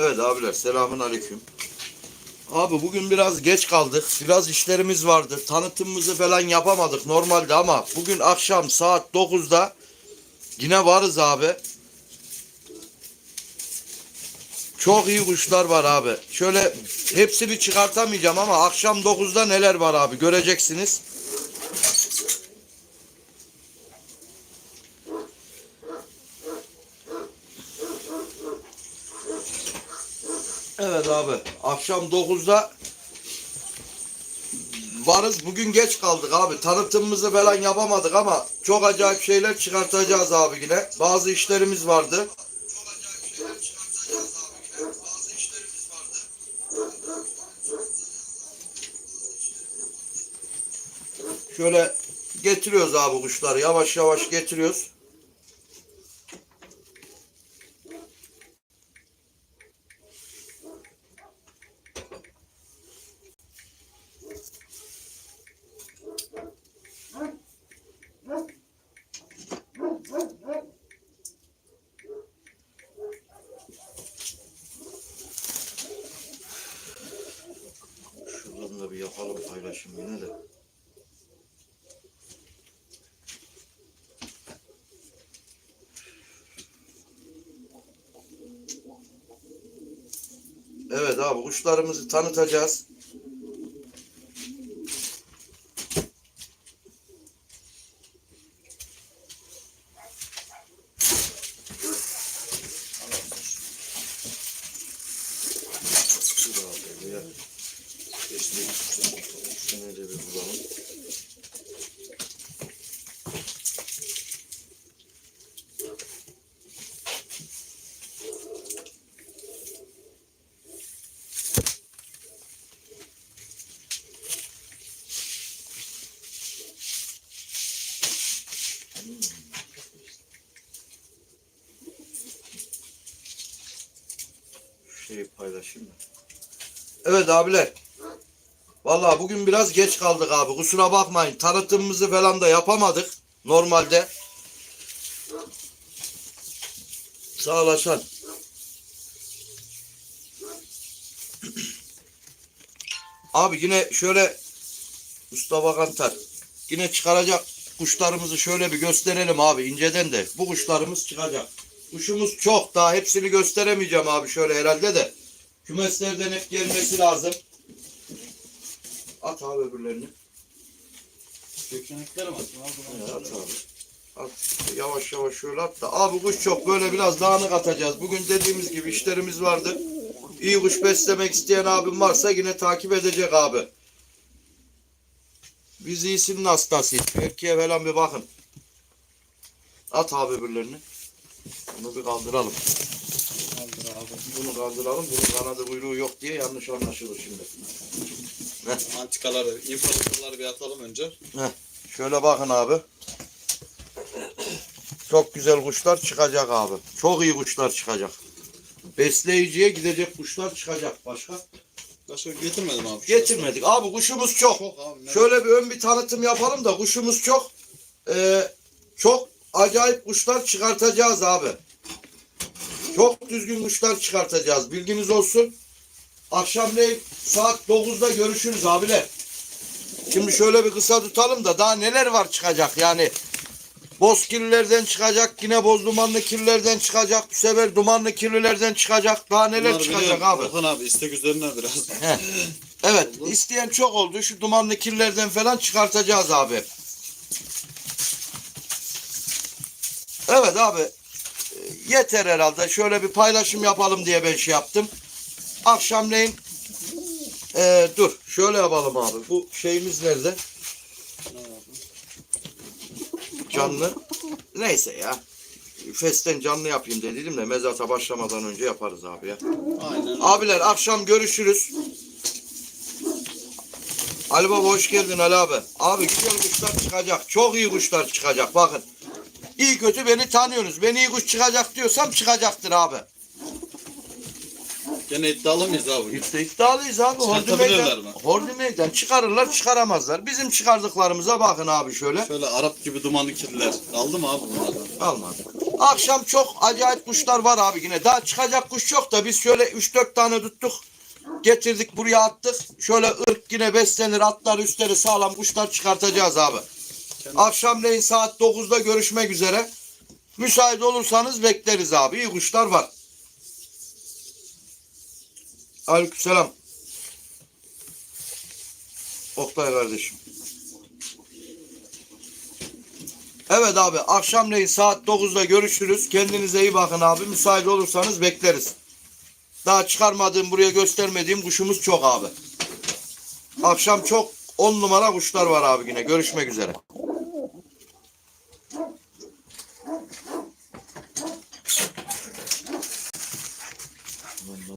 Evet abiler selamun aleyküm. Abi bugün biraz geç kaldık. Biraz işlerimiz vardı. Tanıtımımızı falan yapamadık normalde ama bugün akşam saat 9'da yine varız abi. Çok iyi kuşlar var abi. Şöyle hepsini çıkartamayacağım ama akşam 9'da neler var abi göreceksiniz. Evet abi. Akşam 9'da varız. Bugün geç kaldık abi. Tanıtımımızı falan yapamadık ama çok acayip şeyler çıkartacağız abi yine. Bazı işlerimiz vardı. Şöyle getiriyoruz abi kuşları. Yavaş yavaş getiriyoruz. Şuradan da bir yapalım paylaşım yine de. Evet abi kuşlarımızı tanıtacağız. Dur abi, buraya. Geçti. Şunu da bir bulalım. Şeyi paylaşayım mı? Evet abiler. Vallahi bugün biraz geç kaldık abi. Kusura bakmayın. Tanıtımımızı falan da yapamadık. Normalde. Sağ olasın. Abi yine şöyle Mustafa Kantar. Yine çıkaracak kuşlarımızı şöyle bir gösterelim abi inceden de. Bu kuşlarımız çıkacak. Kuşumuz çok daha hepsini gösteremeyeceğim abi şöyle herhalde de. Kümeslerden hep gelmesi lazım. At abi öbürlerini. Gökçenekler mi atayım abi? At abi. At. Yavaş yavaş şöyle at da. Abi kuş çok böyle biraz dağınık atacağız. Bugün dediğimiz gibi işlerimiz vardı. İyi kuş beslemek isteyen abim varsa yine takip edecek abi. Biz iyisinin hastasıyız. Erkeğe falan bir bakın. At abi öbürlerini. Bunu bir kaldıralım. Kaldır abi. Bunu kaldıralım. Bunun kanadı kuyruğu yok diye yanlış anlaşılır şimdi. Antikaları, infoları bir atalım önce. Şöyle bakın abi. Çok güzel kuşlar çıkacak abi. Çok iyi kuşlar çıkacak. Besleyiciye gidecek kuşlar çıkacak. Başka? Başka getirmedim abi. Getirmedik. Abi kuşumuz çok. Çok abi. ne- Şöyle bir ön bir tanıtım yapalım da kuşumuz çok. Ee, çok acayip kuşlar çıkartacağız abi. Çok düzgün kuşlar çıkartacağız. Bilginiz olsun. Akşamleyin saat 9'da görüşürüz abiler. Şimdi şöyle bir kısa tutalım da daha neler var çıkacak yani. Boz kirlilerden çıkacak, yine boz dumanlı kirlilerden çıkacak, bu sefer dumanlı kirlilerden çıkacak. Daha neler Bunları çıkacak biliyorum. abi. Orhan abi istek üzerine biraz. Evet, isteyen çok oldu. Şu dumanlı kirlerden falan çıkartacağız abi. Evet abi. Yeter herhalde. Şöyle bir paylaşım yapalım diye ben şey yaptım. Akşamleyin e, dur. Şöyle yapalım abi. Bu şeyimiz nerede? Canlı. Neyse ya. Festen canlı yapayım dedim de mezata başlamadan önce yaparız abi ya. Aynen. Abiler akşam görüşürüz. Ali Baba hoş geldin Ali abi. Abi güzel kuşlar çıkacak. Çok iyi kuşlar çıkacak bakın. İyi kötü beni tanıyorsunuz. Ben iyi kuş çıkacak diyorsam çıkacaktır abi. Gene iddialı mıyız abi? İşte iddialıyız abi. Çıkartabilirler meydan, mi? Hordi meydan çıkarırlar çıkaramazlar. Bizim çıkardıklarımıza bakın abi şöyle. Şöyle Arap gibi dumanlı kirliler. Aldı mı abi bunlardan? Almadı. Akşam çok acayip kuşlar var abi yine. Daha çıkacak kuş yok da biz şöyle 3-4 tane tuttuk. Getirdik buraya attık. Şöyle ırk yine beslenir atlar üstleri sağlam kuşlar çıkartacağız abi. Akşamleyin saat 9'da görüşmek üzere. Müsait olursanız bekleriz abi. İyi kuşlar var. Aleykümselam. Oktay kardeşim. Evet abi akşamleyin saat 9'da görüşürüz. Kendinize iyi bakın abi. Müsait olursanız bekleriz. Daha çıkarmadığım buraya göstermediğim kuşumuz çok abi. Akşam çok 10 numara kuşlar var abi yine. Görüşmek üzere.